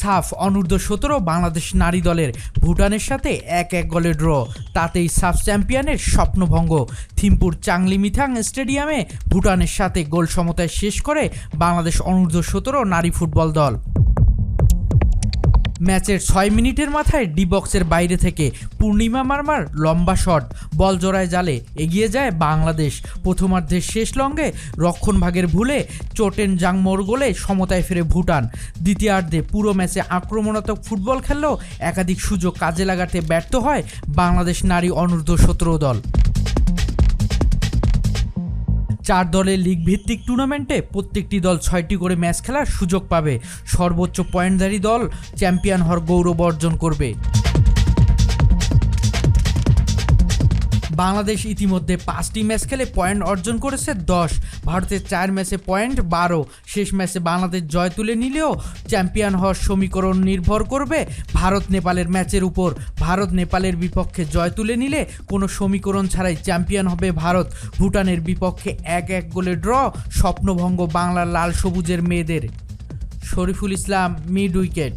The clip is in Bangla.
সাফ অনূর্ধ্ব সতেরো বাংলাদেশ নারী দলের ভুটানের সাথে এক এক গোলে ড্র। তাতেই সাফ চ্যাম্পিয়নের স্বপ্নভঙ্গ। থিমপুর চাংলি মিথাং স্টেডিয়ামে ভুটানের সাথে গোল সমতায় শেষ করে বাংলাদেশ অনূর্ধ্ব সতেরো নারী ফুটবল দল। ম্যাচের ছয় মিনিটের মাথায় ডি বক্সের বাইরে থেকে পূর্ণিমা মারমার লম্বা শট, বল জোড়ায় জালে এগিয়ে যায় বাংলাদেশ। প্রথমার্ধের শেষ লঙ্গে রক্ষণভাগের ভুলে চোটেন জাংমোর গোলে সমতায় ফেরে ভুটান। দ্বিতীয়ার্ধে পুরো ম্যাচে আক্রমণাত্মক ফুটবল খেললেও একাধিক সুযোগ কাজে লাগাতে ব্যর্থ হয় বাংলাদেশ নারী অনূর্ধ্ব সতেরো দল। চার দলের লিগ ভিত্তিক টুর্নামেন্টে প্রত্যেকটি দল ছয়টি করে ম্যাচ খেলার সুযোগ পাবে। সর্বোচ্চ পয়েন্টধারী দল চ্যাম্পিয়ন হওয়ার গৌরব অর্জন করবে। বাংলাদেশ ইতিমধ্যে পাঁচটি ম্যাচ খেলে পয়েন্ট অর্জন করেছে দশ। ভারতের চার ম্যাচে পয়েন্ট বারো। শেষ ম্যাচে বাংলাদেশ জয় তুলে নিলেও চ্যাম্পিয়ন হওয়ার সমীকরণ নির্ভর করবে ভারত নেপালের ম্যাচের উপর। ভারত নেপালের বিপক্ষে জয় তুলে নিলে কোনো সমীকরণ ছাড়াই চ্যাম্পিয়ন হবে ভারত। ভুটানের বিপক্ষে এক এক গোলে ড্র, স্বপ্নভঙ্গ বাংলার লাল সবুজের মেয়েদের। Shariful Islam, mid wicket.